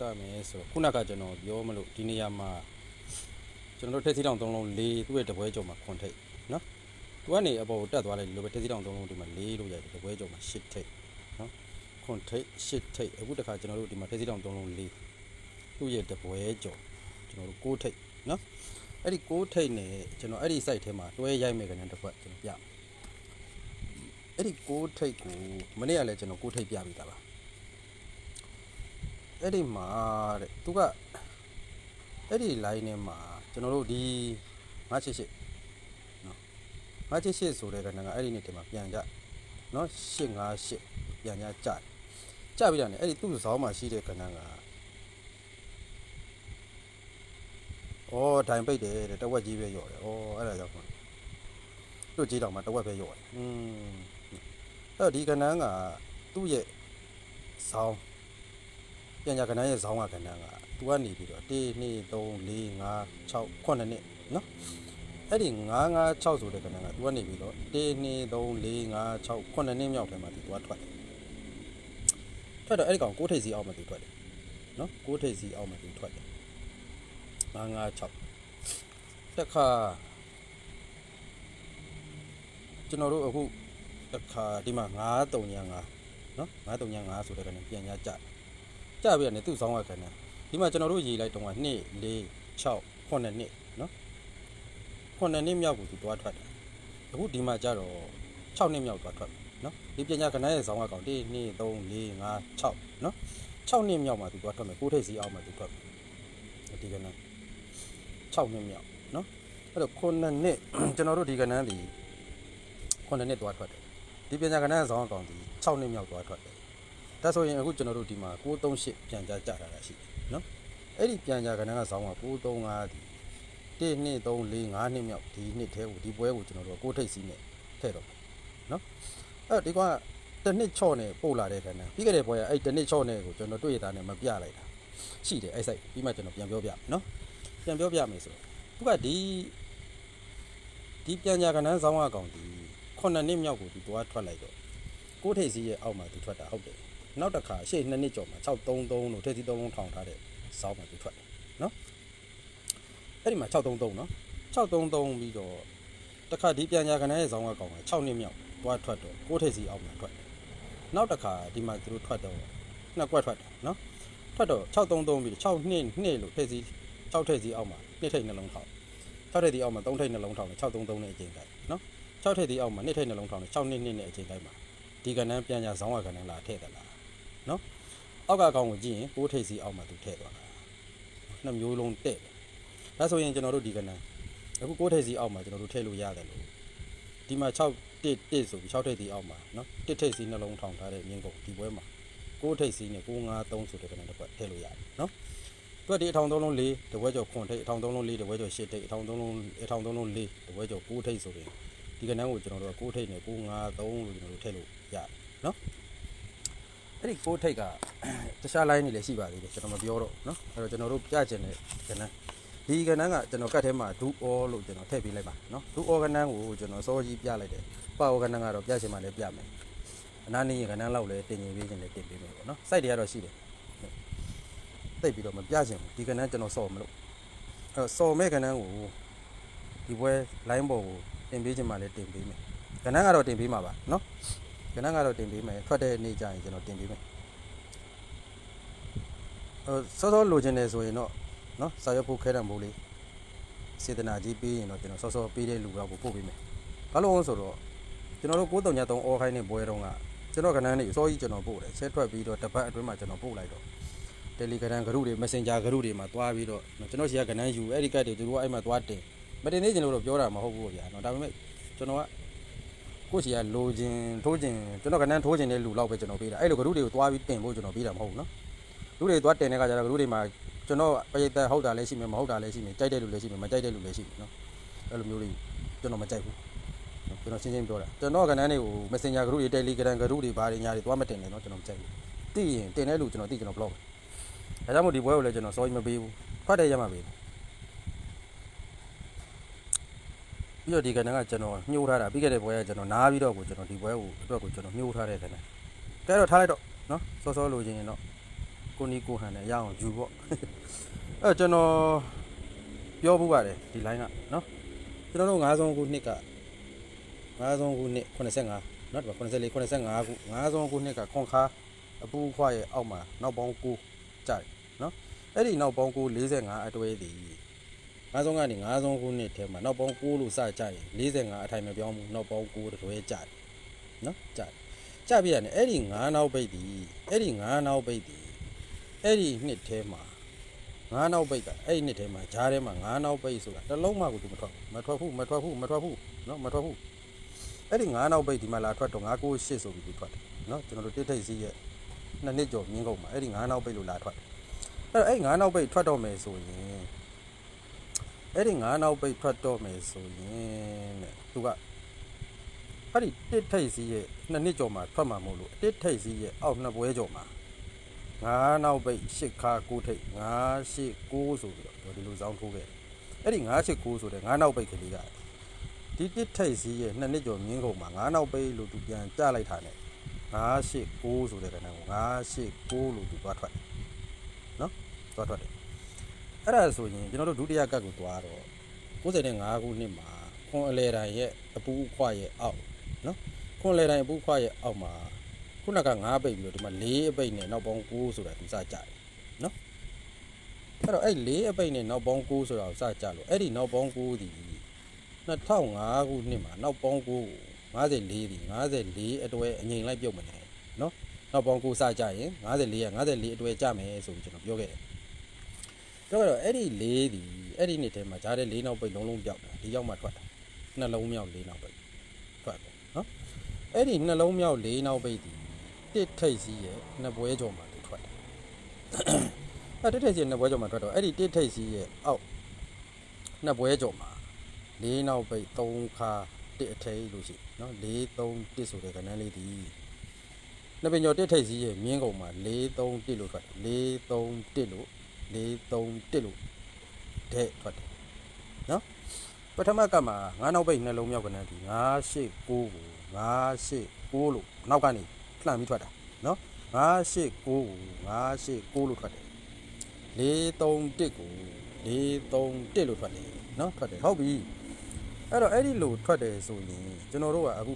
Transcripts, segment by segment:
စမယ်ဆိုတော့ခုနကကျွန်တော်ပြောမလို့ဒီနေရာမှာကျွန်တော်တို့ထက်စီတောင်သုံးလုံး၄သူ့ရဲ့တပွဲကြော်မှာခွန်ထိတ်နော်သူကနေအပေါ်ကိုတက်သွားလိုက်လို့ပဲထက်စီတောင်သုံးလုံးဒီမှာ၄လို့ရတယ်တပွဲကြော်မှာ၈ထိတ်နော်ခွန်ထိတ်၈ထိတ်အခုတခါကျွန်တော်တို့ဒီမှာထက်စီတောင်သုံးလုံး၄သူ့ရဲ့တပွဲကြော်ကျွန်တော်တို့၉ထိတ်နော်အဲ့ဒီ၉ထိတ်နဲ့ကျွန်တော်အဲ့ဒီ site ထဲမှာတွဲရိုက်မယ်ကနေတစ်ခွက်ကျွန်တော်ပြမယ်အဲ့ဒီ၉ထိတ်ကိုမနေ့ကလည်းကျွန်တော်၉ထိတ်ပြပြီးသားပါ အဲ့ဒီမှာတဲ့သူကအဲ့ဒီ line ထဲမှာကျွန်တော်တို့ဒီ988နော်988ဆိုတဲ့ကဏ္ဍကအဲ့ဒီနေ့တည်းမှာပြန်ကြနော်858ပြန်ကြကြတယ်ကြပြီးတာ ਨੇ အဲ့ဒီသူ့ဇောင်းမှာရှိတဲ့ကဏ္ဍကအော်ဒိုင်ပိတ်တယ်တဲ့တဝက်ကြီးပဲရော့တယ်အော်အဲ့ဒါကြောင့်မို့တို့ကြီးတောင်မှတဝက်ပဲရော့တယ်อืมအဲ့တော့ဒီကဏ္ဍကသူ့ရဲ့ဇောင်း ပြန်ကြကဏ္ဍရဲ့ဇောင်းကကဏ္ဍကသူကနေပြီးတော့1 2 3 4 5 6 9နှစ်နော်အဲ့ဒီ9 5 6ဆိုတဲ့ကဏ္ဍကသူကနေပြီးတော့1 2 3 4 5 6 9နှစ်မြောက်ထဲမှာသူကထွက်တယ်ထွက်တော့အဲ့ဒီကောင်6ထိပ်စီအောက်မှာသူထွက်တယ်နော်6ထိပ်စီအောက်မှာသူထွက်တယ်9 5 6တက်ခါကျွန်တော်တို့အခုတက်ခါဒီမှာ9 3ညာ9နော်9 3ညာ9ဆိုတဲ့ကဏ္ဍပြန်ကြကြတယ် ကြပြရတယ်သူ့ဆောင်းရခံတယ်ဒီမှာကျွန်တော်တို့ရေးလိုက်တော့က2 4 6 9နှစ်နော်9နှစ်မြောက်ကိုသူတွားထွက်တယ်အခုဒီမှာကြတော့6နှစ်မြောက်တွားထွက်မယ်နော်ဒီပညာကဏ္ဍရဲ့ဆောင်းရကောင်1 2 3 4 5 6နော်6နှစ်မြောက်မှာသူတွားထွက်မယ်ကိုထိပ်စီအောင်မှာသူထွက်မယ်ဒီကဏ္ဍ6နှစ်မြောက်နော်အဲ့တော့9နှစ်ကျွန်တော်တို့ဒီကဏ္ဍဒီ9နှစ်တွားထွက်တယ်ဒီပညာကဏ္ဍရဲ့ဆောင်းရကောင်ဒီ6နှစ်မြောက်တွားထွက်တယ် ဒါဆိုရင်အခုကျွန်တော်တို့ဒီမှာ638ပြန်ကြကြတာတာရှိတယ်နော်အဲ့ဒီပြန်ကြကဏ္ဍကဇောင်းက635ဒီ1 2 3 4 5နှစ်မြောက်ဒီနှစ်ထဲကိုဒီပွဲကိုကျွန်တော်တို့ကိုထိတ်စီးနဲ့ထည့်တော့မယ်နော်အဲ့တော့ဒီကောင်ကတစ်နှစ်ချော့နဲ့ပို့လာတဲ့ကဏ္ဍပြီးခဲ့တဲ့ပွဲကအဲ့တစ်နှစ်ချော့နဲ့ကိုကျွန်တော်တွေ့ရတာနဲ့မပြလိုက်တာရှိတယ်အဲ့ဆိုင်ပြီးမှကျွန်တော်ပြန်ပြောပြမယ်နော်ပြန်ပြောပြမယ်ဆိုတော့သူကဒီဒီပြန်ကြကဏ္ဍဇောင်းကကောင်ဒီ9နှစ်မြောက်ကိုဒီသွားထွက်လိုက်တော့ကိုထိတ်စီးရဲ့အောက်မှာသူထွက်တာဟုတ်တယ် နောက်တစ်ခါရှေ့နှစ်နှစ်ကျော်မှာ633လို့ထည့်စီ3လုံးထောင်ထားတဲ့စောင်းမှာသူထွက်တယ်နော်အဲ့ဒီမှာ633နော်633ပြီးတော့တစ်ခါဒီပြန်ညာခဏရဲ့စောင်းကကောင်က6နှစ်မြောက်သွားထွက်တော့6ထည့်စီအောက်မှာထွက်တယ်နောက်တစ်ခါဒီမှာသူတို့ထွက်တော့နှစ်ကွက်ထွက်တယ်နော်ထွက်တော့633ပြီး6နှစ်နှစ်လို့ထည့်စီ6ထည့်စီအောက်မှာနှစ်ထိပ်နှလုံးထောင်6ထည့်စီအောက်မှာ3ထိပ်နှလုံးထောင်နဲ့633နဲ့အချိန်တိုင်းနော်6ထည့်စီအောက်မှာနှစ်ထိပ်နှလုံးထောင်နဲ့6နှစ်နှစ်နဲ့အချိန်တိုင်းမှာဒီကဏ္ဍပြန်ညာစောင်းကကဏ္ဍလာထည့်တယ်လား နော်အောက်ကကောင်ကိုကြည့်ရင်ပိုးထိပ်စီအောက်မှာသူထည့်သွားတာနှစ်မျိုးလုံးတဲ့တယ်ဒါဆိုရင်ကျွန်တော်တို့ဒီကနန်းအခုကိုးထိပ်စီအောက်မှာကျွန်တော်တို့ထည့်လို့ရတယ်လို့ဒီမှာ6 1 1ဆိုပြီး6ထိပ်စီအောက်မှာနော်1ထိပ်စီနှလုံးထောင်ထားတဲ့မြင်းကုန်ဒီပွဲမှာကိုးထိပ်စီနဲ့9 5 3ဆိုတဲ့ကနန်းတစ်ခွက်ထည့်လို့ရတယ်နော်တွက်ဒီအထောင်သုံးလုံး၄တပွဲကျော်ခွန်ထိပ်အထောင်သုံးလုံး၄တပွဲကျော်၈ထိပ်အထောင်သုံးလုံးအထောင်သုံးလုံး၄တပွဲကျော်9ထိပ်ဆိုရင်ဒီကနန်းကိုကျွန်တော်တို့က9ထိပ်နဲ့9 5 3လို့ကျွန်တော်တို့ထည့်လို့ရတယ်နော် အဲ့ဒီကိုထိတ်ကတခြား line တွေလည်းရှိပါသေးတယ်ကျွန်တော်မပြောတော့เนาะအဲ့တော့ကျွန်တော်တို့ပြချင်တဲ့ကဏ္ဍဒီကဏ္ဍကကျွန်တော်ကတ်ထဲမှာ do all လို့ကျွန်တော်ထည့်ပေးလိုက်ပါเนาะ do all ကဏ္ဍကိုကျွန်တော်စောကြီးပြလိုက်တယ်ပါဝကဏ္ဍကတော့ပြချင်မှလည်းပြမယ်အနာနေရင်ကဏ္ဍလောက်လည်းတင်ရင်ပေးခြင်းလည်းတင်ပေးမယ်ပေါ့เนาะ site တွေကတော့ရှိတယ်တိတ်ပြီးတော့မပြချင်ဘူးဒီကဏ္ဍကျွန်တော်စော်မလို့အဲ့တော့စော်မဲ့ကဏ္ဍကိုဒီပွဲ line ပေါ်ကိုတင်ပေးခြင်းမှလည်းတင်ပေးမယ်ကဏ္ဍကတော့တင်ပေးမှာပါเนาะ ကနန်းကတော့တင်ပေးမယ်ထွက်တဲ့နေ့ကျရင်ကျွန်တော်တင်ပေးမယ်ဟိုစောစောလိုချင်တယ်ဆိုရင်တော့နော်စာရွက်ဖို့ခဲတံမိုးလေးစေတနာကြီးပေးရင်တော့ကျွန်တော်စောစောပေးတဲ့လူတော့ကိုပို့ပေးမယ်ဘာလို့လဲဆိုတော့ကျွန်တော်တို့93အော်ခိုင်းနေပွဲတုန်းကကျွန်တော်ကနန်းနေအစောကြီးကျွန်တော်ပို့တယ်ဆဲထွက်ပြီးတော့တပတ်အတွင်းမှာကျွန်တော်ပို့လိုက်တော့ Telegram ဂရုတွေ Messenger ဂရုတွေမှာတွားပြီးတော့ကျွန်တော်ရှိကကနန်းယူအဲ့ဒီကတ်တွေသူတို့ကအဲ့မှာတွားတင်မတင်သေးချင်လို့တော့ပြောတာမဟုတ်ဘူးဗျာနော်ဒါပေမဲ့ကျွန်တော်က ကိုယ့်စီကလိုချင်ထိုးချင်ကျွန်တော်ကနန်းထိုးချင်တဲ့လူလောက်ပဲကျွန်တော်ပေးတာအဲ့လိုဂရုတွေကိုသွားပြီးတင်ဖို့ကျွန်တော်ပေးတာမဟုတ်ဘူးနော်လူတွေသွားတင်တဲ့ခါကျတော့ဂရုတွေမှာကျွန်တော်ပရိသတ်ဟုတ်တာလည်းရှိမယ်မဟုတ်တာလည်းရှိမယ်ကြိုက်တဲ့လူလည်းရှိမယ်မကြိုက်တဲ့လူလည်းရှိမယ်နော်အဲ့လိုမျိုးတွေကျွန်တော်မကြိုက်ဘူးကျွန်တော်ရှင်းရှင်းပြောတာကျွန်တော်ကနန်းတွေကို Messenger ဂရုတွေ Telegram ဂရုတွေဘာတွေညာတွေသွားမတင်နဲ့နော်ကျွန်တော်မကြိုက်ဘူးသိရင်တင်တဲ့လူကျွန်တော်သိကျွန်တော် blog ဒါကြောင့်မို့ဒီဘွဲကိုလည်းကျွန်တော်စောကြီးမပေးဘူးထွက်တဲ့ရမှာပေးတယ် ပြီးတော့ဒီကနန်းကကျွန်တော်ညှိုးထားတာပြီးခဲ့တဲ့ဘွဲကကျွန်တော်နားပြီးတော့ကိုကျွန်တော်ဒီဘွဲကိုအတွက်ကိုကျွန်တော်ညှိုးထားတဲ့ကနန်းကဲတော့ထားလိုက်တော့နော်စောစောလိုချင်ရင်တော့9ကိုနီကိုဟန်နဲ့ရအောင်ယူပေါ့အဲ့ကျွန်တော်ပြောဖို့ပါတယ်ဒီ line ကနော်ကျွန်တော်တို့9ဆုံးခုနှစ်က9ဆုံးခုနှစ်85နော်ဒီ94 85ခု9ဆုံးခုနှစ်ကခွန်ခါအပူခွားရဲ့အောက်မှာနောက်ပေါင်း9ကြတယ်နော်အဲ့ဒီနောက်ပေါင်း9 45အတွဲတည် 9ဆုံးကနေ9ဆုံးခုနှစ်ထဲမှာနောက်ပေါင်း9လို့စကြရင်45အထိုင်မပြောင်းဘူးနောက်ပေါင်း9တွဲကြတယ်နော်ကြတယ်ကြပြရတယ်အဲ့ဒီ9နောက်ပိတ်တည်အဲ့ဒီ9နောက်ပိတ်တည်အဲ့ဒီနှစ်ထဲမှာ9နောက်ပိတ်ကအဲ့ဒီနှစ်ထဲမှာဂျားထဲမှာ9နောက်ပိတ်ဆိုတာတစ်လုံးမှကိုသူမထွက်ဘူးမထွက်ဘူးမထွက်ဘူးမထွက်ဘူးနော်မထွက်ဘူးအဲ့ဒီ9နောက်ပိတ်ဒီမှာလာထွက်တော့998ဆိုပြီးသူထွက်တယ်နော်ကျွန်တော်တို့တိထိတ်စီးရဲ့နှစ်နှစ်ကျော်မြင်းကုန်မှာအဲ့ဒီ9နောက်ပိတ်လို့လာထွက်တယ်အဲ့တော့အဲ့9နောက်ပိတ်ထွက်တော့မယ်ဆိုရင် အဲ့ဒီ9နောက်ပိတ်ထွက်တော့မယ်ဆိုရင်တဲ့သူကအဲ့ဒီတစ်ထိတ်စီးရဲ့နှစ်နှစ်ကျော်မှာထွက်မှာမို့လို့တစ်ထိတ်စီးရဲ့အောက်နှစ်ပွဲကျော်မှာငါးနောက်ပိတ်ရှစ်ခါကိုထိတ်ငါးရှစ်ကိုဆိုပြီးတော့ဒီလိုစောင်းထိုးခဲ့တယ်အဲ့ဒီငါးရှစ်ကိုဆိုတဲ့ငါးနောက်ပိတ်ကလေးကဒီတစ်ထိတ်စီးရဲ့နှစ်နှစ်ကျော်မြင်းကုန်မှာငါးနောက်ပိတ်လို့သူပြန်ကြလိုက်တာနဲ့ငါးရှစ်ကိုဆိုတဲ့ကဏ္ဍကိုငါးရှစ်ကိုလို့သူသွားထွက်တယ်နော်သွားထွက်တယ် အဲ့ဒါဆိုရင်ကျွန်တော်တို့ဒုတိယကတ်ကိုသွားတော့95ခုနှစ်မှာခွန်အလဲတိုင်းရဲ့အပူခွရဲ့အောက်နော်ခွန်အလဲတိုင်းအပူခွရဲ့အောက်မှာခုနက9ပိတ်ပြီးတော့ဒီမှာ4အပိတ်နဲ့နောက်ပေါင်း9ဆိုတာသူစကြတယ်နော်အဲ့တော့အဲ့4အပိတ်နဲ့နောက်ပေါင်း9ဆိုတာကိုစကြလို့အဲ့ဒီနောက်ပေါင်း9ဒီ2005ခုနှစ်မှာနောက်ပေါင်း9ကို54ဒီ54အတွဲအငိမ်လိုက်ပြုတ်မနေနော်နောက်ပေါင်း9စကြရင်54က54အတွဲကြမယ်ဆိုပြီးကျွန်တော်ပြောခဲ့တယ် ပြောတော့အဲ့ဒီ4ဒီအဲ့ဒီနှစ်ထဲမှာဂျားတဲ့4နောက်ပိတ်လုံးလုံးပြောက်တာဒီရောက်မှထွက်တာနှလုံးမြောက်4နောက်ပိတ်ထွက်တယ်နော်အဲ့ဒီနှလုံးမြောက်4နောက်ပိတ်ဒီတစ်ထိတ်စီးရဲ့နှစ်ပွဲကြော်မှာသူထွက်တယ်။အဲ့တစ်ထိတ်စီးရဲ့နှစ်ပွဲကြော်မှာထွက်တော့အဲ့ဒီတစ်ထိတ်စီးရဲ့အောက်နှစ်ပွဲကြော်မှာလေးနောက်ပိတ်3ခါတစ်အထိတ်လို့ရှိနော်4 3တစ်ဆိုတဲ့ကဏ္ဍလေးဒီနှစ်ပင်ကျော်တစ်ထိတ်စီးရဲ့မြင်းကုန်မှာ4 3တစ်လို့ထွက်တယ်4 3တစ်လို့ 4 3တစ်လို့တဲ့ထွက်တယ်နော်ပထမကမှာ9နောက်ပိတ်နှလုံးမြောက်ကဏ္ဍဒီ9 8 9ကို9 8 9လို့နောက်ကနေလှမ်းပြီးထွက်တာနော်9 8 9ကို9 8 9လို့ထွက်တယ်4 3 1ကို4 3 1လို့ထွက်တယ်နော်ထွက်တယ်ဟုတ်ပြီအဲ့တော့အဲ့ဒီလိုထွက်တယ်ဆိုရင်ကျွန်တော်တို့ကအခု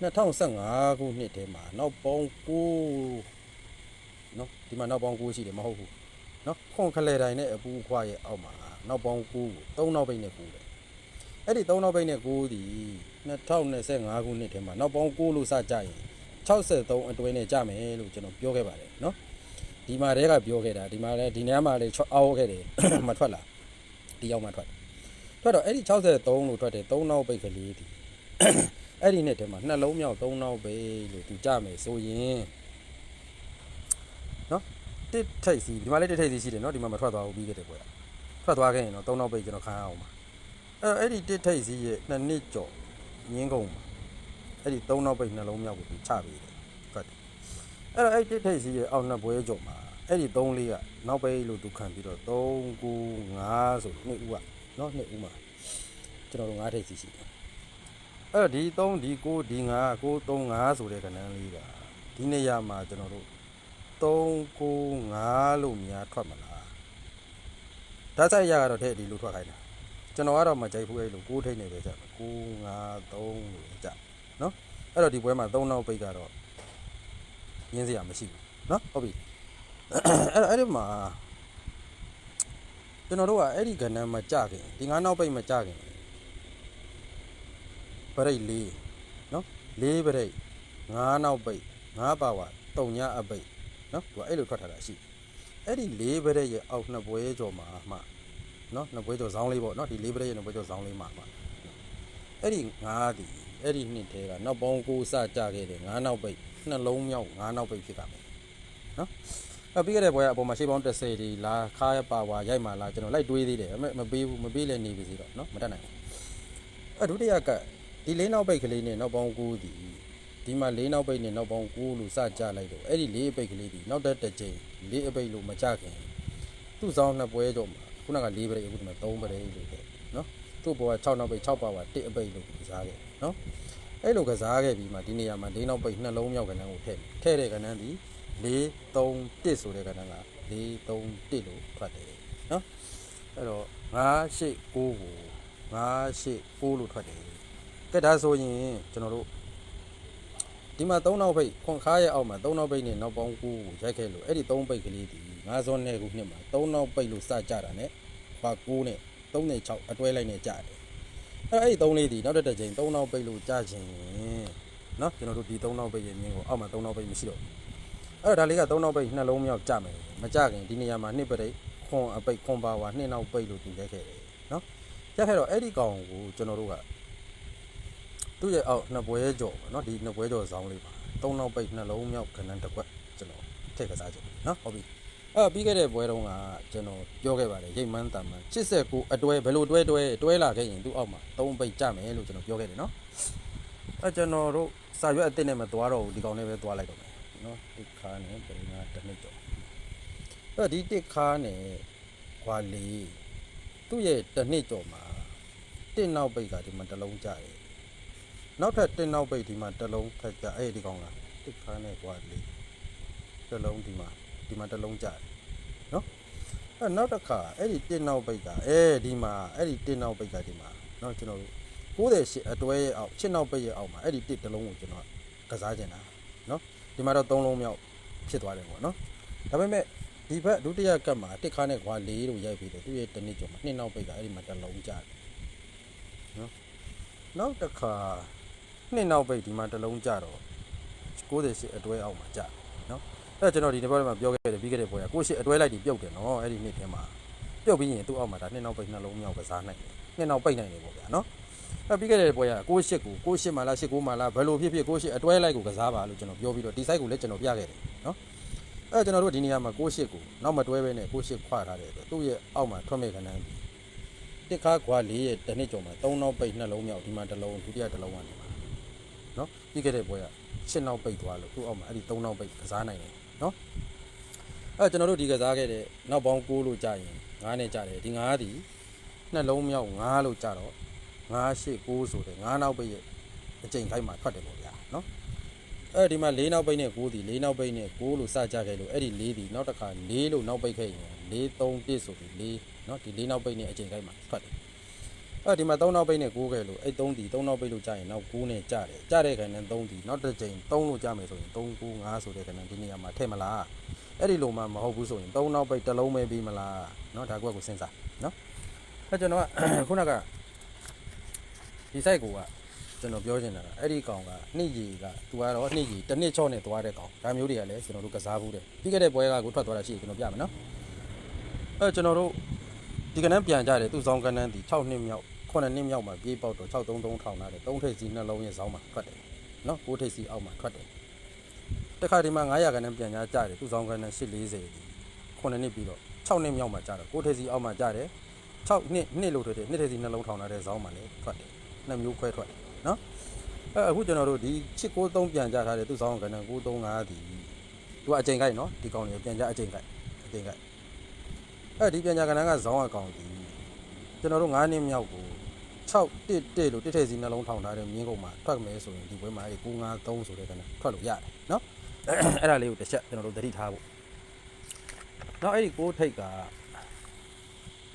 2015ခုနှစ်ထဲမှာနောက်ပေါင်း9 နော်ဒီမှာနောက်ပေါင်း9ရှိတယ်မဟုတ်ဘူးနော်ခွန်ခလဲတိုင်းနဲ့အပူခွားရဲ့အောက်မှာနောက်ပေါင်း9ကို3နောက်ပိတ်နဲ့9တယ်အဲ့ဒီ3နောက်ပိတ်နဲ့9ဒီ2025ခုနှစ်ထဲမှာနောက်ပေါင်း9လို့စကြရင်63အတွင်းနဲ့ကြမယ်လို့ကျွန်တော်ပြောခဲ့ပါတယ်နော်ဒီမှာတည်းကပြောခဲ့တာဒီမှာလည်းဒီနေရာမှာလည်းအောက်ခဲ့တယ်မထွက်လာဒီရောက်မှထွက်ထွက်တော့အဲ့ဒီ63လို့ထွက်တယ်3နောက်ပိတ်ကလေးဒီအဲ့ဒီနဲ့ထဲမှာနှလုံးမြောက်3နောက်ပိတ်လို့သူကြမယ်ဆိုရင် နော်တစ်ထိတ်စီဒီမှာလည်းတစ်ထိတ်စီရှိတယ်နော်ဒီမှာမထွက်သွားဘူးပြီးခဲ့တယ်ကွယ်ထွက်သွားခဲ့ရင်တော့3နောက်ပိတ်ကျွန်တော်ခံရအောင်ပါအဲ့အဲ့ဒီတစ်ထိတ်စီရဲ့နှစ်နှစ်ကျော်ငင်းကုန်ပါအဲ့ဒီ3နောက်ပိတ်နှလုံးမြောက်ကိုသူချပေးတယ်ထွက်တယ်အဲ့တော့အဲ့တစ်ထိတ်စီရဲ့အောက်နှစ်ပွဲကျော်မှာအဲ့ဒီ3လေးကနောက်ပိတ်လို့သူခံပြီးတော့3 9 5ဆိုနှစ်ဦးကနော်နှစ်ဦးမှာကျွန်တော်တို့9ထိတ်စီရှိတယ်အဲ့တော့ဒီ3ဒီ9ဒီ9 9 3 5ဆိုတဲ့ကဏ္ဍလေးကဒီနေရာမှာကျွန်တော်တို့ 3 9 5လို့များထွက်မလားဓာတ်ဆိုင်ရကတော့တဲ့ဒီလိုထွက်ခိုင်းတာကျွန်တော်ကတော့မကြိုက်ဘူးအဲ့လို6ထိတ်နေပဲကြ9 5 3လို့ကြနော်အဲ့တော့ဒီပွဲမှာ3နောက်ပိတ်ကတော့ရင်းစရာမရှိဘူးနော်ဟုတ်ပြီအဲ့တော့အဲ့ဒီမှာကျွန်တော်တို့ကအဲ့ဒီကဏ္ဍမှာကြခင်ဒီ9နောက်ပိတ်မှာကြခင်ပရိတ်လေးနော်လေးပရိတ်ငါးနောက်ပိတ်ငါးပါဝါတုံညအပိတ် နော်သူကအဲ့လိုထွက်ထားတာရှိအဲ့ဒီလေးပရိတ်ရဲ့အောက်နှစ်ပွဲကျော်မှာမှနော်နှစ်ပွဲကျော်ဇောင်းလေးပေါ့နော်ဒီလေးပရိတ်ရဲ့နှစ်ပွဲကျော်ဇောင်းလေးမှာမှအဲ့ဒီငါးဒီအဲ့ဒီနှစ်ထဲကနောက်ပေါင်းကိုစကြခဲ့တယ်ငါးနောက်ပိတ်နှလုံးမြောက်ငါးနောက်ပိတ်ဖြစ်တာမယ်နော်အပြီးခဲ့တဲ့ဘွဲကအပေါ်မှာရှေ့ပေါင်း30ဒီလာခါရပါဝါရိုက်မှလာကျွန်တော်လိုက်တွေးသေးတယ်မပေးဘူးမပေးလည်းနေပြီစီတော့နော်မတတ်နိုင်ဘူးအဒုတိယကဒီလေးနောက်ပိတ်ကလေးနဲ့နောက်ပေါင်း9ဒီ ဒီမှာလေးနောက်ပိတ်နဲ့နောက်ပေါင်း9လို့စကြလိုက်တော့အဲ့ဒီလေးအပိတ်ကလေးဒီနောက်တက်တစ်ချိန်လေးအပိတ်လို့မကြခင်သူ့ဆောင်နှစ်ပွဲတော့မှာခုနက၄ပရိတ်အခုဒီမှာ3ပရိတ်လို့ပဲနော်သူ့ဘောက6နောက်ပိတ်6ပါပါ1အပိတ်လို့ကစားခဲ့နော်အဲ့လိုကစားခဲ့ပြီးမှဒီနေရာမှာလေးနောက်ပိတ်နှလုံးမြောက်ကဏ္ဍကိုထည့်ထည့်တဲ့ကဏ္ဍဒီ431ဆိုတဲ့ကဏ္ဍက431လို့ထွက်တယ်နော်အဲ့တော့989ကို989လို့ထွက်တယ်ကဲဒါဆိုရင်ကျွန်တော်တို့ ဒီမှာ3နောက်ပိတ်ခွန်ခါရဲ့အောက်မှာ3နောက်ပိတ်နဲ့နောက်ပေါင်း9ကိုရိုက်ခဲ့လို့အဲ့ဒီ3ပိတ်ကလေးဒီ9ဇွန်နဲ့ခုနှစ်မှာ3နောက်ပိတ်လို့စကြတာ ਨੇ ဘာ9နဲ့3နဲ့6အတွဲလိုက်နဲ့ကြတယ်အဲ့အဲ့ဒီ3လေးဒီနောက်တစ်တစ်ချိန်3နောက်ပိတ်လို့ကြခြင်းနော်ကျွန်တော်တို့ဒီ3နောက်ပိတ်ရဲ့မြင်းကိုအောက်မှာ3နောက်ပိတ်မရှိတော့ဘူးအဲ့တော့ဒါလေးက3နောက်ပိတ်နှလုံးမြောက်ကြမယ်မကြခင်ဒီနေရာမှာနှစ်ပိတ်ခွန်အပိတ်ခွန်ပါဝါနှစ်နောက်ပိတ်လို့သူရိုက်ခဲ့တယ်နော်ရိုက်ခဲ့တော့အဲ့ဒီကောင်ကိုကျွန်တော်တို့က သူ့ရဲ့အောက်နှစ်ပွဲကြော်ပေါ့နော်ဒီနှစ်ပွဲကြော်ဇောင်းလေးပါသုံးနောက်ပိတ်နှလုံးမြောက်ခဏန်းတစ်ခွက်ကျွန်တော်ထည့်ကစားကြည့်နော်ဟုတ်ပြီအဲ့ပြီးခဲ့တဲ့ပွဲတုန်းကကျွန်တော်ပြောခဲ့ပါတယ်ရိတ်မန်းတန်မန်89အတွဲဘယ်လိုတွဲတွဲတွဲလာခဲ့ရင်သူ့အောက်မှာသုံးပိတ်ကြမယ်လို့ကျွန်တော်ပြောခဲ့တယ်နော်အဲ့ကျွန်တော်တို့စာရွက်အစ်စ်နဲ့မသွားတော့ဘူးဒီကောင်နဲ့ပဲသွားလိုက်တော့မယ်နော်တစ်ခါနဲ့ပြန်လာတစ်နှစ်ကြော်အဲ့ဒီတစ်ခါနဲ့ခွာလေးသူ့ရဲ့တစ်နှစ်ကြော်မှာတစ်နောက်ပိတ်ကဒီမှာတစ်လုံးကြတယ် နောက်ထပ်တင်နောက်ပိတ်ဒီမှာတစ်လုံးထပ်ကြအဲ့ဒီကောင်လားတစ်ခါနဲ့ကွာလေးတစ်လုံးဒီမှာဒီမှာတစ်လုံးကြတယ်နော်အဲ့နောက်တစ်ခါအဲ့ဒီတင်နောက်ပိတ်ကအဲဒီမှာအဲ့ဒီတင်နောက်ပိတ်ကဒီမှာနော်ကျွန်တော်တို့90ရှစ်အတွဲရဲ့အောက်ရှစ်နောက်ပိတ်ရဲ့အောက်မှာအဲ့ဒီတစ်တစ်လုံးကိုကျွန်တော်ကစားကျင်တာနော်ဒီမှာတော့3လုံးမြောက်ဖြစ်သွားတယ်ပေါ့နော်ဒါပေမဲ့ဒီဘက်ဒုတိယကတ်မှာတစ်ခါနဲ့ကွာလေးလို့ရိုက်ပြီးတယ်သူရဲ့တစ်နည်းကျော်မှာနှစ်နောက်ပိတ်ကအဲ့ဒီမှာတစ်လုံးကြတယ်နော်နောက်တစ်ခါ နှစ်နောက်ပိတ်ဒီမှာတစ်လုံးကြတော့98အတွဲအောက်မှာကြနော်အဲ့တော့ကျွန်တော်ဒီနေ့ဘက်မှာပြောခဲ့တယ်ပြီးခဲ့တဲ့ပွဲက98အတွဲလိုက်ဒီပြုတ်တယ်နော်အဲ့ဒီနှစ်ထဲမှာပြုတ်ပြီးရင်သူ့အောက်မှာဒါနှစ်နောက်ပိတ်နှလုံးမြောက်ကစားနိုင်တယ်နှစ်နောက်ပိတ်နိုင်တယ်ပေါ့ဗျာနော်အဲ့ပြီးခဲ့တဲ့ပွဲက98ကို98မှာလား89မှာလားဘယ်လိုဖြစ်ဖြစ်98အတွဲလိုက်ကိုကစားပါလို့ကျွန်တော်ပြောပြီးတော့ဒီ site ကိုလည်းကျွန်တော်ပြခဲ့တယ်နော်အဲ့ကျွန်တော်တို့ဒီနေရာမှာ98ကိုနောက်မတွဲဘဲနဲ့98ခွာထားတယ်သူ့ရဲ့အောက်မှာထွက်မဲ့ခဏန်းတစ်ခါခွာ၄ရဲ့တစ်နှစ်ကျော်မှာ3နောက်ပိတ်နှလုံးမြောက်ဒီမှာတစ်လုံးဒုတိယတစ်လုံးကနေမှာ နော်ပြီးခဲ့တဲ့ပွဲကရှစ်နောက်ပိတ်သွားလို့သူ့အောက်မှာအဲ့ဒီ၃နောက်ပိတ်ကစားနိုင်တယ်နော်အဲ့ကျွန်တော်တို့ဒီကစားခဲ့တဲ့နောက်ပေါင်း6လို့ကြာရင်9နဲ့ကြာတယ်ဒီ9ဒီနှလုံးမြောက်9လို့ကြာတော့9 8 9ဆိုတဲ့9နောက်ပိတ်ရဲ့အချိန်ခိုင်းမှာထွက်တယ်ပေါ့ဗျာနော်အဲ့ဒီမှာ၄နောက်ပိတ်နဲ့9ဒီ၄နောက်ပိတ်နဲ့9လို့စကြခဲ့လို့အဲ့ဒီ၄ဒီနောက်တစ်ခါ၄လို့နောက်ပိတ်ခဲ့ရင်၄3 1ဆိုပြီး၄နော်ဒီ၄နောက်ပိတ်နဲ့အချိန်ခိုင်းမှာထွက်တယ် အဲ့ဒီမှာ3နောက်ပိတ်နဲ့6ခဲ့လို့အဲ့3ဒီ3နောက်ပိတ်လို့ကြာရင်နောက်9နဲ့ကြာတယ်ကြာတဲ့ခါနဲ့3ဒီနောက်တစ်ချိန်3လို့ကြာမယ်ဆိုရင်3 9 5ဆိုတဲ့ခါနဲ့ဒီနေရာမှာထည့်မလားအဲ့ဒီလိုမှမဟုတ်ဘူးဆိုရင်3နောက်ပိတ်တစ်လုံးပဲပြီးမလားเนาะဒါကွက်ကိုစဉ်းစားเนาะအဲ့ကျွန်တော်က ခုနကဒီ site ကိုကကျွန်တော်ပြောချင်တာကအဲ့ဒီကောင်ကနှိကြီးကသူကတော့နှိကြီးတစ်နှစ်ချော့နဲ့သွားတဲ့ကောင်ဒါမျိုးတွေကလည်းကျွန်တော်တို့ကစားဘူးတယ်ပြီးခဲ့တဲ့ပွဲကကိုထွက်သွားတာရှိတယ်ကျွန်တော်ပြမယ်เนาะအဲ့ကျွန်တော်တို့ ဒီကနန်းပြန်ကြတယ်သူ့ဆောင်ကနန်းဒီ6နှစ်မြောက်9နှစ်မြောက်မှာပြေးပေါက်တော့633ထောင်လာတယ်3ထိပ်စီနှလုံးရဲ့ဇောင်းမှာထွက်တယ်နော်9ထိပ်စီအောက်မှာထွက်တယ်တခါဒီမှာ900ကနန်းပြန်ကြကြတယ်သူ့ဆောင်ကနန်း840ဒီ9နှစ်ပြီးတော့6နှစ်မြောက်မှာကြတော့9ထိပ်စီအောက်မှာကြတယ်6နှစ်နှစ်လို့ထွက်တယ်နှစ်ထိပ်စီနှလုံးထောင်လာတဲ့ဇောင်းမှာလည်းထွက်တယ်နှစ်မျိုးခွဲထွက်တယ်နော်အဲအခုကျွန်တော်တို့ဒီ893ပြန်ကြထားတယ်သူ့ဆောင်ကနန်း935ဒီသူကအချိန်ကိုက်နော်ဒီကောင်တွေပြန်ကြအချိန်ကိုက်အချိန်ကိုက် အဲ့ဒီပညာကဏ္ဍကဇောင်းအကောင်ဒီကျွန်တော်တို့9နှစ်မြောက်ကို6တစ်တစ်လို့တစ်ထည့်စီနှလုံးထောင်ထားတဲ့မြင်းကုံမှာထွက်မယ်ဆိုရင်ဒီပွဲမှာအဲ့953ဆိုတဲ့ကဏ္ဍထွက်လို့ရတယ်နော်အဲ့ဒါလေးကိုတစ်ချက်ကျွန်တော်တို့သတိထားဖို့နောက်အဲ့ဒီ6ထိတ်က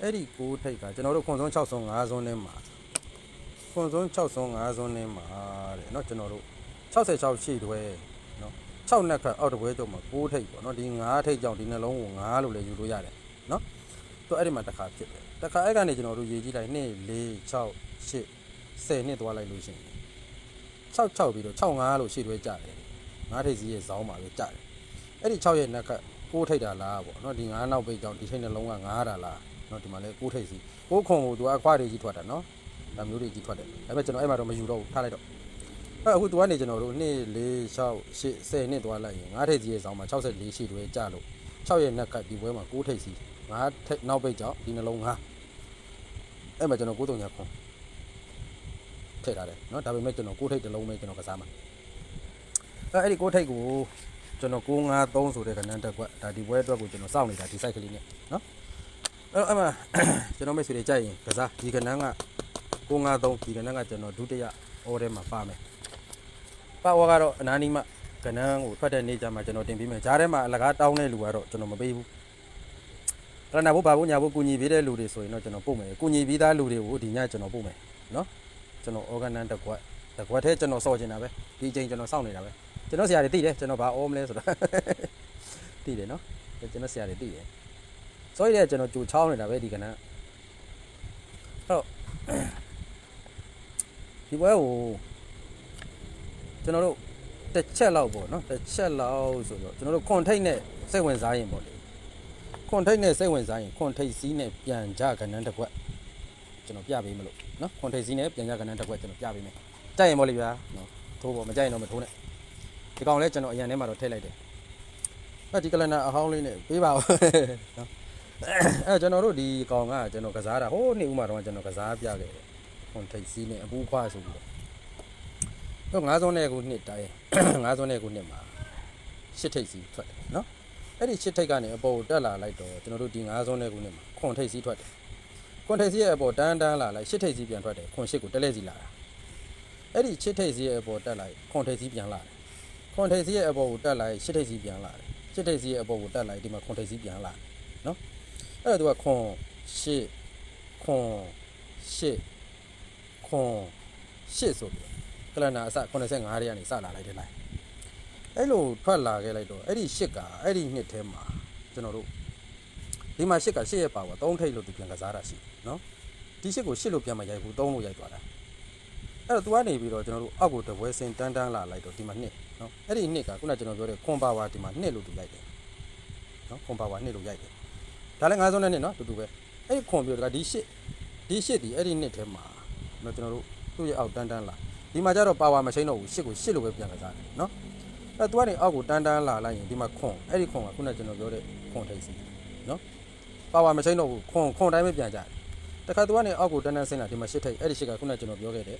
အဲ့ဒီ6ထိတ်ကကျွန်တော်တို့ခွန်ဆုံး6ဆုံး5ဆုံးနဲ့မှာခွန်ဆုံး6ဆုံး5ဆုံးနဲ့မှာတဲ့เนาะကျွန်တော်တို့66ရှိတွဲเนาะ6နှစ်ခတ်အောက်တစ်ပွဲကျုံမှာ6ထိတ်ပေါ့เนาะဒီ9ထိတ်ကြောင့်ဒီနှလုံးကို9လို့လည်းယူလို့ရတယ် နော် သူအဲ့ဒီမှာတစ်ခါဖြစ်တယ်တစ်ခါအဲ့ကနေကျွန်တော်တို့ရေးကြည့်လိုက်2 4 6 8 10နှစ်သွားလိုက်လို့ရှိရင်6 6ပြီးတော့6 5လို့ရှေ့တွဲကြတယ်9ထိပ်စီးရဲ့ဇောင်းပါပဲကြတယ်အဲ့ဒီ6ရဲ့နက်က6ထိပ်တာလားပေါ့နော်ဒီ9နောက်ပိတ်ကြောင့်ဒီထိပ်နှလုံးက9တာလားနော်ဒီမှာလဲ6ထိပ်စီး6ခုံကိုသူအခွားတွေကြီးထွက်တာနော်ဒါမျိုးတွေကြီးထွက်တယ်ဒါပေမဲ့ကျွန်တော်အဲ့မှာတော့မယူတော့ဘူးထားလိုက်တော့အဲ့အခုသူကနေကျွန်တော်တို့2 4 6 8 10နှစ်သွားလိုက်ရင်9ထိပ်စီးရဲ့ဇောင်းမှာ64ရှေ့တွဲကြလို့6ရဲ့နက်ကဒီပွဲမှာ6ထိပ်စီး ငါထက်နောက်ပိတ်ကြောင့်ဒီနှလုံးငါအဲ့မှာကျွန်တော်9တုံညာခွန်ထည့်ထားတယ်เนาะဒါပေမဲ့ကျွန်တော်9ထိပ်တစ်လုံးပဲကျွန်တော်ကစားမှာအဲ့အဲ့ဒီ9ထိပ်ကိုကျွန်တော်953ဆိုတဲ့ကဏ္ဍတက်ကွက်ဒါဒီပွဲအတွက်ကိုကျွန်တော်စောင့်နေတာဒီ site ကလေးနဲ့เนาะအဲ့တော့အဲ့မှာ ကျွန်တော်မိတ်ဆွေတွေကြိုက်ရင်ကစားဒီကဏ္ဍက953ဒီကဏ္ဍကကျွန်တော်ဒုတိယ order မှာပါမယ်ပါဝါကတော့အနာနီမ ကနန်းကိုထွက်တဲ့နေ့ကျမှကျွန်တော်တင်ပေးမယ်ဂျားထဲမှာအလကားတောင်းတဲ့လူကတော့ကျွန်တော်မပေးဘူး ကလနာဘုဘာဘုညာဘုကူညီပေးတဲ့လူတွေဆိုရင်တော့ကျွန်တော်ပို့မယ်ကူညီပြီးသားလူတွေကိုဒီညကျွန်တော်ပို့မယ်နော်ကျွန်တော် organ တစ်ကွက်တစ်ကွက်ထဲကျွန်တော်စော့ချင်တာပဲဒီချိန်ကျွန်တော်စောင့်နေတာပဲကျွန်တော်ဆရာတွေသိတယ်ကျွန်တော်ဘာအောမလဲဆိုတော့သိတယ်နော်ကျွန်တော်ဆရာတွေသိတယ်ဆိုရတဲ့ကျွန်တော်ကြိုချောင်းနေတာပဲဒီကနန်းအဲ့တော့ဒီဘွဲကိုကျွန်တော်တို့တစ်ချက်လောက်ပေါ့နော်တစ်ချက်လောက်ဆိုတော့ကျွန်တော်တို့ခွန်ထိတ်နဲ့စိတ်ဝင်စားရင်ပေါ့လေ ခွန်ထိတ်နဲ့စိတ်ဝင်စားရင်ခွန်ထိတ်စီးနဲ့ပြန်ကြကဏ္ဍတစ်ခွက်ကျွန်တော်ပြပေးမလို့နော်ခွန်ထိတ်စီးနဲ့ပြန်ကြကဏ္ဍတစ်ခွက်ကျွန်တော်ပြပေးမယ်ကြိုက်ရင်ပေါ့လေဗျာနော်ထိုးပေါ့မကြိုက်ရင်တော့မထိုးနဲ့ဒီကောင်လဲကျွန်တော်အရင်ထဲမှာတော့ထည့်လိုက်တယ်အဲ့ဒီကလနာအဟောင်းလေးနဲ့ပေးပါဦးနော်အဲ့ကျွန်တော်တို့ဒီကောင်ကကျွန်တော်ကစားတာဟိုးနေ့ဥမှာတော့ကျွန်တော်ကစားပြခဲ့တယ်ခွန်ထိတ်စီးနဲ့အပူခွားဆိုပြီးတော့တော့ငါးစုံတဲ့ခုနှစ်တိုင်းငါးစုံတဲ့ခုနှစ်မှာရှစ်ထိပ်စီထွက်တယ်နော် အဲ့ဒီရှစ်ထိပ်ကနေအပေါ်ကိုတက်လာလိုက်တော့ကျွန်တော်တို့ဒီငါးစုံတဲ့ခုနှစ်မှာခွန်ထိပ်စီထွက်တယ်ခွန်ထိပ်စီရဲ့အပေါ်တန်းတန်းလာလိုက်ရှစ်ထိပ်စီပြန်ထွက်တယ်ခွန်ရှစ်ကိုတက်လက်စီလာတာအဲ့ဒီရှစ်ထိပ်စီရဲ့အပေါ်တက်လိုက်ခွန်ထိပ်စီပြန်လာတယ်ခွန်ထိပ်စီရဲ့အပေါ်ကိုတက်လိုက်ရှစ်ထိပ်စီပြန်လာတယ်ရှစ်ထိပ်စီရဲ့အပေါ်ကိုတက်လိုက်ဒီမှာခွန်ထိပ်စီပြန်လာတယ်နော်အဲ့တော့သူကခွန်ရှစ်ခွန်ရှစ်ခွန်ရှစ်ဆိုပြီးကလနာအစ85ရက်ကနေစလာလိုက်တဲ့လိုက် အဲ့လိုထွက်လာခဲ့လိုက်တော့အဲ့ဒီရှစ်ကအဲ့ဒီနှစ်ထဲမှာကျွန်တော်တို့ဒီမှာရှစ်ကရှစ်ရက်ပါပါ3ထိပ်လို့သူပြန်ကစားတာရှိနော်ဒီရှစ်ကိုရှစ်လို့ပြန်မရိုက်ဘူး3လို့ရိုက်သွားတာအဲ့တော့သူကနေပြီးတော့ကျွန်တော်တို့အောက်ကိုတပွဲစင်တန်းတန်းလာလိုက်တော့ဒီမှာနှစ်နော်အဲ့ဒီနှစ်ကခုနကကျွန်တော်ပြောတဲ့ခွန်ပါဝါဒီမှာနှစ်လို့သူရိုက်တယ်နော်ခွန်ပါဝါနှစ်လို့ရိုက်တယ်ဒါလည်း90နဲ့နှစ်နော်တူတူပဲအဲ့ဒီခွန်ပြီးတော့ဒီရှစ်ဒီရှစ်ဒီအဲ့ဒီနှစ်ထဲမှာနော်ကျွန်တော်တို့သူ့ရဲ့အောက်တန်းတန်းလာဒီမှာကျတော့ပါဝါမရှိတော့ဘူးရှစ်ကိုရှစ်လိုပဲပြန်ကစားတယ်နော် အဲသူကနေအောက်ကိုတန်းတန်းလာလိုက်ရင်ဒီမှာခွန်အဲ့ဒီခွန်ကခုနကကျွန်တော်ပြောတဲ့ခွန်ထိပ်စီနော်ပါဝါမရှိတော့ဘူးခွန်ခွန်တိုင်းပဲပြန်ကြတယ်တခါသူကနေအောက်ကိုတန်းတန်းဆင်းလာဒီမှာရှစ်ထိပ်အဲ့ဒီရှစ်ကခုနကကျွန်တော်ပြောခဲ့တဲ့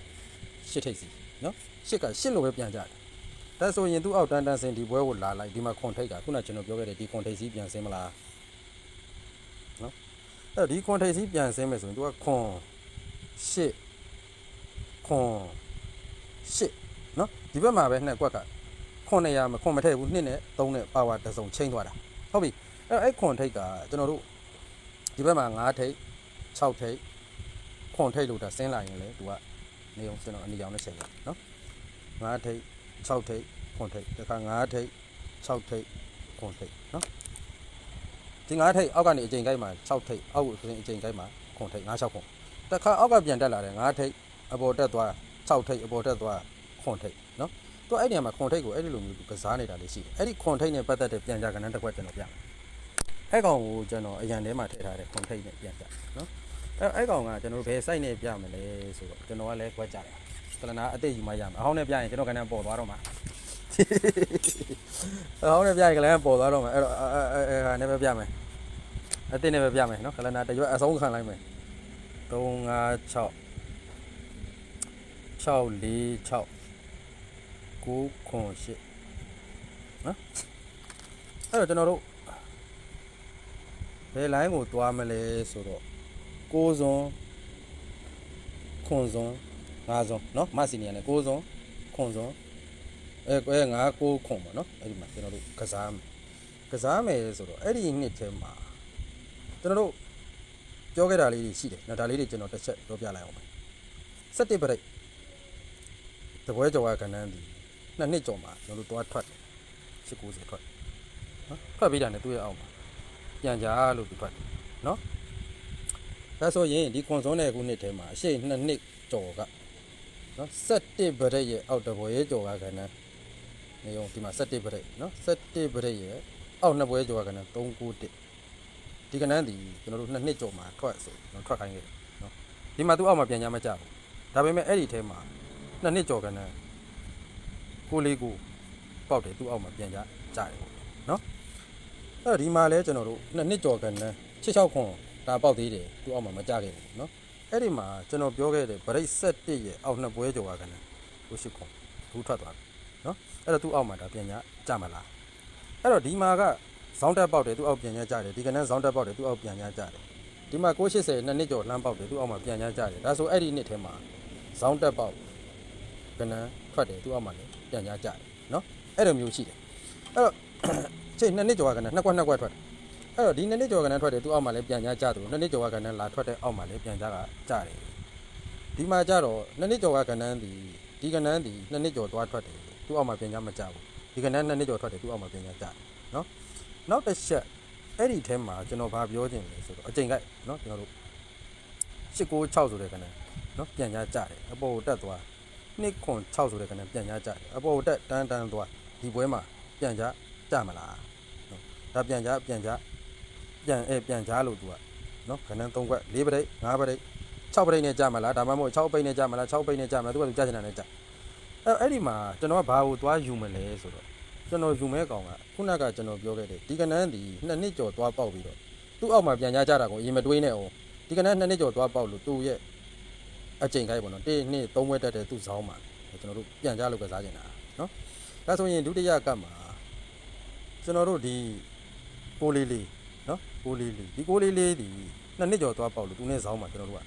ရှစ်ထိပ်စီနော်ရှစ်ကရှစ်လိုပဲပြန်ကြတယ်ဒါဆိုရင်သူအောက်တန်းတန်းဆင်းဒီဘွဲကိုလာလိုက်ဒီမှာခွန်ထိပ်ကခုနကကျွန်တော်ပြောခဲ့တဲ့ဒီခွန်ထိပ်စီပြန်ဆင်းမလားနော်အဲ့တော့ဒီခွန်ထိပ်စီပြန်ဆင်းမယ်ဆိုရင်သူကခွန်ရှစ်ခွန်ရှစ်နော်ဒီဘက်မှာပဲနှစ်ကွက်က 900မခွန်မထည့်ဘူးနှစ်နဲ့3နဲ့ပါဝါတစ်စုံချိန်သွားတာဟုတ်ပြီအဲ့တော့အဲ့ခွန်ထိတ်ကကျွန်တော်တို့ဒီဘက်မှာ9ထိတ်6ထိတ်ခွန်ထိတ်လို့ဒါဆင်းလာရင်လေသူကနေအောင်ကျွန်တော်အနီအောင်နဲ့ချိန်ရနော်9ထိတ်6ထိတ်ခွန်ထိတ်တခါ9ထိတ်6ထိတ်ခွန်ထိတ်နော်ဒီ9ထိတ်အောက်ကနေအချိန်ကိုက်မှာ6ထိတ်အောက်ကိုအချိန်အချိန်ကိုက်မှာခွန်ထိတ်9 6ခွန်တခါအောက်ကပြန်တက်လာတယ်9ထိတ်အပေါ်တက်သွား6ထိပ်အပေါ်တက်သွားခွန်ထိပ်နော် သူအဲ့ဒီနေရာမှာခွန်ထိပ်ကိုအဲ့ဒီလိုမျိုးသူကစားနေတာလေးရှိတယ်အဲ့ဒီခွန်ထိပ်နဲ့ပတ်သက်တဲ့ပြန်ကြကဏ္ဍတစ်ခွက်ကျွန်တော်ပြမယ်အဲ့ကောင်ကိုကျွန်တော်အရန်ထဲမှာထည့်ထားတဲ့ခွန်ထိပ်နဲ့ပြန်ကြနော်အဲ့အဲ့ကောင်ကကျွန်တော်တို့ဘယ် site နဲ့ပြမလဲဆိုတော့ကျွန်တော်ကလည်းခွက်ကြတယ်ကလနာအတိတ်ယူမှရမှာအဟောင်းနဲ့ပြရင်ကျွန်တော်ကဏ္ဍပေါ်သွားတော့မှာအဟောင်းနဲ့ပြရင်ကလနာပေါ်သွားတော့မှာအဲ့တော့အဲအဲအဲနဲ့ပဲပြမယ်အတိတ်နဲ့ပဲပြမယ်နော်ကလနာတရွက်အဆုံးခံလိုက်မယ်3 5 6 6 4 6 908နော်အဲ့တော့ကျွန်တော်တို့ဘယ် line ကိုသွားမလဲဆိုတော့9ဇွန်ခွန်ဇွန်9ဇွန်နော်မစီနီယာနဲ့9ဇွန်ခွန်ဇွန်အဲအဲ9 9ခွန်ပေါ့နော်အဲ့ဒီမှာကျွန်တော်တို့ကစားမယ်ကစားမယ်ဆိုတော့အဲ့ဒီနှစ်ထဲမှာကျွန်တော်တို့ပြောခဲ့တာလေးတွေရှိတယ်နော်ဒါလေးတွေကျွန်တော်တစ်ချက်ပြောပြလိုက်အောင်ပါ17ပြိတ်တပွဲကြော်ကကဏ္ဍန်းဒီ နှစ်နှစ်ကြော်မှာကျွန်တော်တို့သွားထွက်တယ်890ထွက်နော်ထွက်ပြီးတာနဲ့သူ့ရဲ့အောက်မှာပြန်ကြလို့သူထွက်တယ်နော်ဒါဆိုရင်ဒီခွန်စုံးတဲ့ခုနှစ်ထဲမှာအရှိနှစ်နှစ်ကြော်ကနော်17ဗရက်ရဲ့အောက်တပွဲကြော်ရကဏ္ဍန်းနေအောင်ဒီမှာ17ဗရက်နော်17ဗရက်ရဲ့အောက်နှစ်ပွဲကြော်ရကဏ္ဍန်း391ဒီကဏ္ဍန်းဒီကျွန်တော်တို့နှစ်နှစ်ကြော်မှာထွက်ဆိုနော်ထွက်ခိုင်းခဲ့တယ်နော်ဒီမှာသူ့အောက်မှာပြန်ကြမကြဘူးဒါပေမဲ့အဲ့ဒီထဲမှာနှစ်နှစ်ကြော်ကန်နဲ့ ကိုလေးကိုပေါက်တယ်သူ့အောက်မှာပြန်ကြကြတယ်ပေါ့နော်အဲ့တော့ဒီမှာလဲကျွန်တော်တို့နှစ်နှစ်ကြော်ကန်နဲ့66ခွန်ဒါပေါက်သေးတယ်သူ့အောက်မှာမကြခဲ့ဘူးနော်အဲ့ဒီမှာကျွန်တော်ပြောခဲ့တဲ့ဗရိတ်71ရဲ့အောက်နှစ်ပွဲကြော်ကန်နဲ့ကိုရှိခွန်ဘူးထွက်သွားတယ်နော်အဲ့တော့သူ့အောက်မှာဒါပြန်ကြကြမလားအဲ့တော့ဒီမှာကဇောင်းတက်ပေါက်တယ်သူ့အောက်ပြန်ကြကြတယ်ဒီကနေ့ဇောင်းတက်ပေါက်တယ်သူ့အောက်ပြန်ကြကြတယ်ဒီမှာ680နှစ်နှစ်ကြော်လှမ်းပေါက်တယ်သူ့အောက်မှာပြန်ကြကြတယ်ဒါဆိုအဲ့ဒီနှစ်ထဲမှာဇောင်းတက်ပေါက်ကနန်းထွက်တယ်သူ့အောက်မှာလည်းပြန်ကြကြတယ်နော်အဲ့လိုမျိုးရှိတယ်အဲ့တော့ချိန်နှစ်နှစ်ကျော်ကကနနှစ်ကွက်နှစ်ကွက်ထွက်တယ်အဲ့တော့ဒီနှစ်နှစ်ကျော်ကနထွက်တယ်သူအောက်မှာလည်းပြန်ကြားကြတယ်နှစ်နှစ်ကျော်ကကနလာထွက်တဲ့အောက်မှာလည်းပြန်ကြားကကြတယ်ဒီမှာကြတော့နှစ်နှစ်ကျော်ကကနန်းဒီဒီကနန်းဒီနှစ်နှစ်ကျော်သွားထွက်တယ်သူအောက်မှာပြန်ကြားမကြဘူးဒီကနန်းနှစ်နှစ်ကျော်ထွက်တယ်သူအောက်မှာပြန်ကြားကြတယ်နော်နောက်တစ်ချက်အဲ့ဒီထဲမှာကျွန်တော်ဗာပြောချင်တယ်ဆိုတော့အချိန်ကိုက်နော်ကျွန်တော်တို့896ဆိုတဲ့ကနန်းနော်ပြန်ကြားကြတယ်အပေါ်ကိုတက်သွား 2ခွန်6ဆိုတဲ့ကနန်းပြန်ကြားကြတယ်အပေါ်ကိုတက်တန်းတန်းသွားဒီပွဲမှာပြန်ကြားကြမလားနော်ဒါပြန်ကြားပြန်ကြားပြန်အဲပြန်ကြားလို့သူကနော်ကနန်း3ခွက်4ပရိတ်5ပရိတ်6ပရိတ်နဲ့ကြမလားဒါမှမဟုတ်6ပိတ်နဲ့ကြမလား6ပိတ်နဲ့ကြမလားသူကသူကြချင်တာနဲ့ကြအဲ့အဲ့ဒီမှာကျွန်တော်ကဘာကိုသွားယူမလဲဆိုတော့ကျွန်တော်ယူမဲကောင်ကခုနကကျွန်တော်ပြောခဲ့တယ်ဒီကနန်းဒီနှစ်နှစ်ကျော်သွားပေါက်ပြီးတော့သူ့အောက်မှာပြန်ကြားကြတာကိုအရင်မတွေးနဲ့အောင်ဒီကနန်းနှစ်နှစ်ကျော်သွားပေါက်လို့သူ့ရဲ့ အချိန်ခိုက်ပေါ့နော်1 2 3ဝက်တက်တဲ့သူ့ဇောင်းမှာကျွန်တော်တို့ပြန်ကြားလို့ကစားချင်တာနော်ဒါဆိုရင်ဒုတိယကပ်မှာကျွန်တော်တို့ဒီကိုလေးလေးနော်ကိုလေးလေးဒီကိုလေးလေးဒီနှစ်နှစ်ကျော်သွားပေါက်လို့သူနဲ့ဇောင်းမှာကျွန်တော်တို့က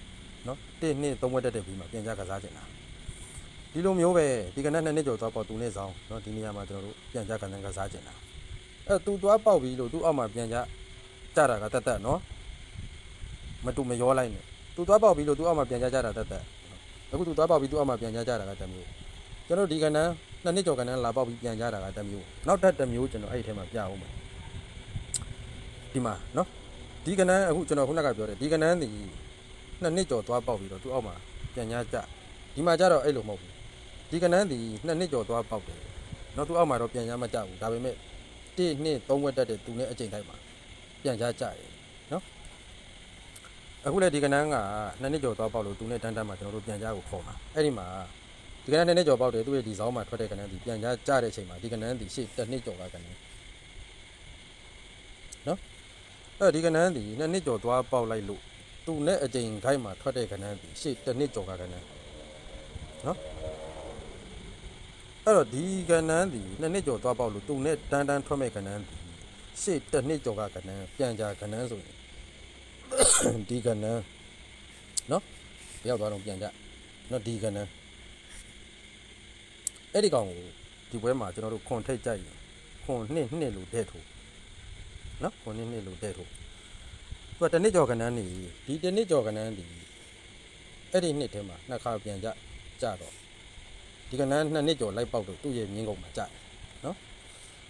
နော်1နှစ်3ဝက်တက်တဲ့ပြီးမှပြန်ကြကစားချင်တာဒီလိုမျိုးပဲဒီကနေ့နှစ်နှစ်ကျော်သွားပေါ့သူနဲ့ဆောင်နော်ဒီနေရာမှာကျွန်တော်တို့ပြန်ကြကစားကစားချင်တာအဲသူသွားပေါက်ပြီးလို့သူအောက်မှာပြန်ကြကြတာကတက်တက်နော်မတူမရောလိုက်နဲ့ သူသွားပေါက်ပြီးလို့သူအောက်မှာပြန်ကြကြတာတက်တက်အခုသူသွားပေါက်ပြီးသူအောက်မှာပြန်ကြကြတာကတက်မျိုးကျွန်တော်ဒီကနေ့နှစ်နှစ်ကျော်ကနေ့လာပေါက်ပြီးပြန်ကြတာကတက်မျိုးနောက်တက်တက်မျိုးကျွန်တော်အဲ့ဒီထဲမှာပြအောင်မယ်ဒီမှာနော်ဒီကနေ့အခုကျွန်တော်ခုနကပြောတယ်ဒီကနေ့ဒီနှစ်နှစ်ကျော်သွားပေါက်ပြီးတော့သူအောက်မှာပြန်ညာကြဒီမှာကြတော့အဲ့လိုမဟုတ်ဘူးဒီကနန်းဒီနှစ်နှစ်ကျော်သွားပေါက်တယ်တော့သူအောက်မှာတော့ပြန်ညာမကြဘူးဒါပေမဲ့1နှစ်3ဝက်တက်တဲ့သူနဲ့အချိန်တိုင်းမှာပြန်ညာကြတယ်နော် အခုလည်းဒီကနန်းကနှစ်နှစ်ကျော်သွားပေါက်လို့သူနဲ့တန်းတန်းမှာကျွန်တော်တို့ပြန်ညာကိုခေါ်မှာအဲ့ဒီမှာဒီကနန်းနှစ်နှစ်ကျော်ပေါက်တယ်သူရဲ့ဒီဇောင်းမှာထွက်တဲ့ကနန်းဒီပြန်ညာကြတဲ့အချိန်မှာဒီကနန်းဒီရှေ့တစ်နှစ်ကျော်ကကနန်းနော်အဲ့ဒီကနန်းဒီနှစ်နှစ်ကျော်သွားပေါက်လိုက်လို့သူနဲ့အကြိမ်ခိုင်းမှာထွက်တဲ့ကဏ္ဍဒီရှေ့တစ်နှစ်ကျော်ကကဏ္ဍနော်အဲ့တော့ဒီကဏ္ဍဒီနှစ်နှစ်ကျော်သွားပေါက်လို့သူနဲ့တန်းတန်းထွက်မဲ့ကဏ္ဍဒီရှေ့တစ်နှစ်ကျော်ကကဏ္ဍပြန်ကြကဏ္ဍဆိုရင် ဒီကဏ္ဍနော်ရောက်သွားတော့ပြန်ကြနော်ဒီကဏ္ဍအဲ့ဒီကောင်ကိုဒီပွဲမှာကျွန်တော်တို့ခွန်ထိတ်ကြိုက်ရင်ခွန်နှစ်နှစ်လို့တဲ့ထိုးနော်ခွန်နှစ်နှစ်လို့တဲ့ထိုးသူကတစ်နှစ်ကျော်ကနန်းနေဒီတစ်နှစ်ကျော်ကနန်းဒီအဲ့ဒီနှစ်ထဲမှာနှစ်ခါပြန်ကြကြတော့ဒီကနန်းနှစ်နှစ်ကျော်လိုက်ပေါက်တော့သူ့ရဲ့မြင်းကုန်မှာကြတယ်နော်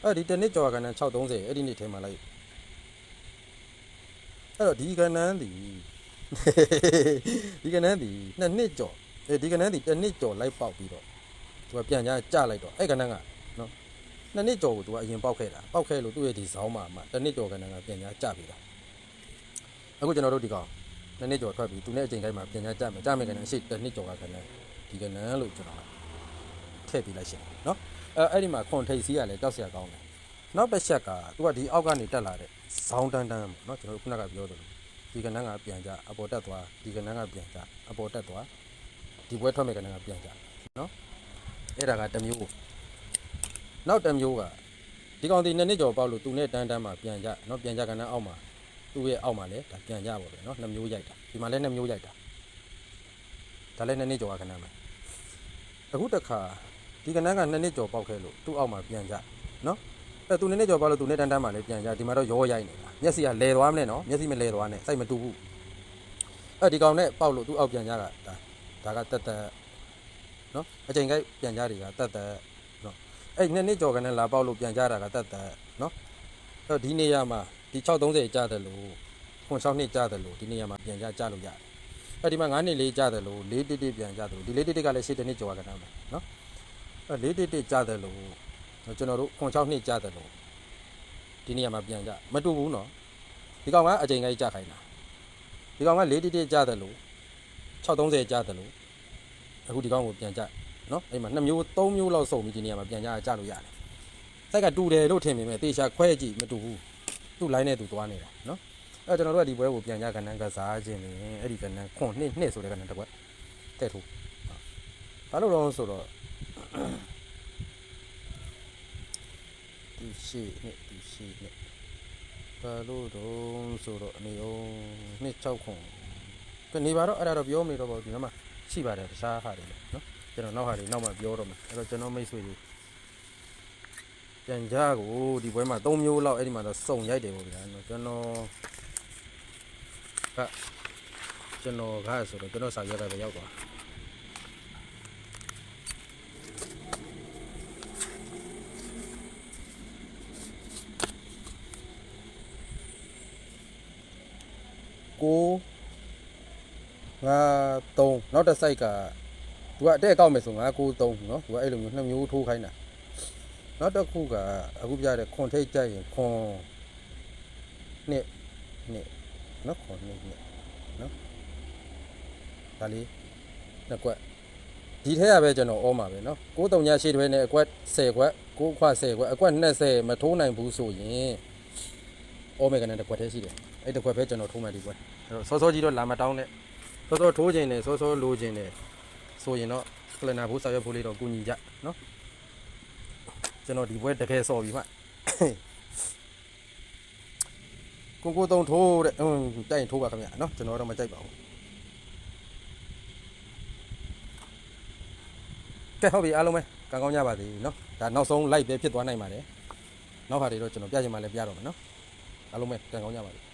အဲ့ဒီတစ်နှစ်ကျော်ကနန်း630အဲ့ဒီနှစ်ထဲမှာလိုက် အဲ့တော့ဒီကဏ္ဍန်းဒီဒီကဏ္ဍန်းဒီနှစ်နှစ်ကျော်အဲဒီကဏ္ဍန်းဒီတစ်နှစ်ကျော်လိုက်ပေါက်ပြီးတော့သူကပြန်ကြကြလိုက်တော့အဲ့ကဏ္ဍန်းကနော်နှစ်နှစ်ကျော်ကိုသူကအရင်ပေါက်ခဲ့တာပေါက်ခဲ့လို့သူ့ရဲ့ဒီဇောင်းမှာမှတစ်နှစ်ကျော်ကဏ္ဍန်းကပြန်ကြကြပြီးတာအခုကျွန်တော်တို့ဒီကောင်နှစ်နှစ်ကျော်ထွက်ပြီးသူနဲ့အချိန်တိုင်းမှာပြန်ကြကြမယ်ကြမယ်ကဏ္ဍန်းရှေ့တစ်နှစ်ကျော်ကကဏ္ဍန်းဒီကဏ္ဍန်းလို့ကျွန်တော်ထည့်ပြလိုက်ရှင်နော်အဲအဲ့ဒီမှာခွန်ထိတ်စီးရလဲကြောက်စရာကောင်းတယ် နောက်တစ်ချက်ကသူကဒီအောက်ကနေတက်လာတဲ့ဇောင်းတန်းတန်းပေါ့နော်ကျွန်တော်ခုနကပြောသလိုဒီကဏ္ဍကပြန်ကြအပေါ်တက်သွားဒီကဏ္ဍကပြန်ကြအပေါ်တက်သွားဒီဘွဲထွက်မဲ့ကဏ္ဍကပြန်ကြနော်အဲ့ဒါကတစ်မျိုးနောက်တစ်မျိုးကဒီကောင်ဒီနှစ်နှစ်ကျော်ပေါက်လို့သူနဲ့တန်းတန်းမှာပြန်ကြနော်ပြန်ကြကဏ္ဍအောက်မှာသူ့ရဲ့အောက်မှာလည်းဒါပြန်ကြပါပဲနော်နှစ်မျိုးရိုက်တာဒီမှာလည်းနှစ်မျိုးရိုက်တာဒါလည်းနှစ်နှစ်ကျော်ကဏ္ဍမှာအခုတခါဒီကဏ္ဍကနှစ်နှစ်ကျော်ပေါက်ခဲ့လို့သူ့အောက်မှာပြန်ကြနော် အဲသူနဲ့နဲ့ကြော်ပါလို့သူနဲ့တန်းတန်းမှလည်းပြန်ကြဒီမှာတော့ရောရိုက်နေတာမျက်စိကလဲသွားမလဲနော်မျက်စိမလဲသွားနဲ့စိတ်မတူဘူးအဲဒီကောင်နဲ့ပေါက်လို့သူအောက်ပြန်ကြတာဒါကတက်တက်နော်အချိန်ကိုက်ပြန်ကြတွေကတက်တက်နော်အဲနှစ်နှစ်ကြော်ကနေလာပေါက်လို့ပြန်ကြတာကတက်တက်နော်အဲတော့ဒီနေရာမှာဒီ630ကြတယ်လို့ခွန်6နှစ်ကြတယ်လို့ဒီနေရာမှာပြန်ကြကြလို့ရတယ်အဲဒီမှာ9နှစ်လေးကြတယ်လို့4တိတိပြန်ကြတယ်လို့ဒီ4တိတိကလည်း7နှစ်ကြော်ကနေမှာနော်အဲ4တိတိကြတယ်လို့ ကျွန်တော်တို့ခွန်6နှစ်ကြားတယ်လို့ဒီနေရာမှာပြန်ကြမတူဘူးနော်။ဒီကောင်ကအချိန်ကြီးကြားခိုင်းတာ။ဒီကောင်က4တစ်တစ်ကြားတယ်လို့630ကြားတယ်လို့အခုဒီကောင်ကိုပြန်ကြနော်။အဲဒီမှာ2မျိုး3မျိုးလောက်စုံပြီးဒီနေရာမှာပြန်ကြကြလို့ရတယ်။စိုက်ကတူတယ်လို့ထင်ပေမဲ့တေချာခွဲကြည့်မတူဘူးသူ့ line နဲ့သူသွားနေတာနော်အဲကျွန်တော်တို့ကဒီပွဲကိုပြန်ကြကဏ္ဍကစားခြင်းနေအဲ့ဒီကဏ္ဍခွန်နှစ်နှစ်ဆိုတဲ့ကဏ္ဍတစ်ခွက်တဲ့ထိုးဘာလို့လဲဆိုတော့ဒီ ရှိနှစ်ဒီရှိနှစ်ဘာလို့တော့ဆိုတော့အနေအောင်နှစ်6ခွန်ကနေပါတော့အဲ့ဒါတော့ပြောမေတော့ပေါ့ဒီမှာရှိပါတယ်တခြားဟာတွေနော်ကျွန်တော်နောက်ဟာတွေနောက်မှပြောတော့မယ်အဲ့တော့ကျွန်တော်မိတ်ဆွေတွေပြန်ကြကိုဒီပွဲမှာ၃မျိုးလောက်အဲ့ဒီမှာတော့စုံရိုက်တယ်ပေါ့ဗျာနော်ကျွန်တော်ကကျွန်တော်ကဆိုတော့ကျွန်တော်စာရွက်ကပဲရောက်သွား ကိုငါ3နောက်တစ် site ကသူကအတက်အကောက်မယ်ဆိုငါ9 3เนาะသူကအဲ့လိုမျိုးနှစ်မျိုးထိုးခိုင်းတာ နောက်တစ်ခုကအခုပြတဲ့ခွန်ထိတ်ကြိုက်ရင်ခွန်နှစ်နှစ်နော်ခွန်နှစ်နှစ်နော်ဒါလေးနှစ်ကွက်ဒီထဲကပဲကျွန်တော်ဩမှာပဲနော်6တုံညာရှိတွေနဲ့အကွက်10ကွက်6ခွ10ကွက်အကွက်20မထိုးနိုင်ဘူးဆိုရင်ဩမေကနေတစ်ကွက်တည်းရှိတယ် အဲ့တစ်ကွက်ပဲကျွန်တော်ထိုးမှဒီကွက်အဲ့တော့စောစောကြီးတော့လာမတောင်းနဲ့စောစောထိုးခြင်းနဲ့စောစောလိုခြင်းနဲ့ဆိုရင်တော့ကလနာဘူးစာရွက်ဖို့လေးတော့ကူညီကြနော်ကျွန်တော်ဒီဘွဲတကယ်စော်ပြီမှကိုကိုတုံထိုးတဲ့အင်းတိုက်ရင်ထိုးပါခင်ဗျာနော်ကျွန်တော်တော့မကြိုက်ပါဘူးကဲဟုတ်ပြီအားလုံးပဲကံကောင်းကြပါစေနော်ဒါနောက်ဆုံး live ပဲဖြစ်သွားနိုင်ပါတယ်နောက်ခါတွေတော့ကျွန်တော်ပြချင်မှလည်းပြတော့မယ်နော်အားလုံးပဲကံကောင်းကြပါစေ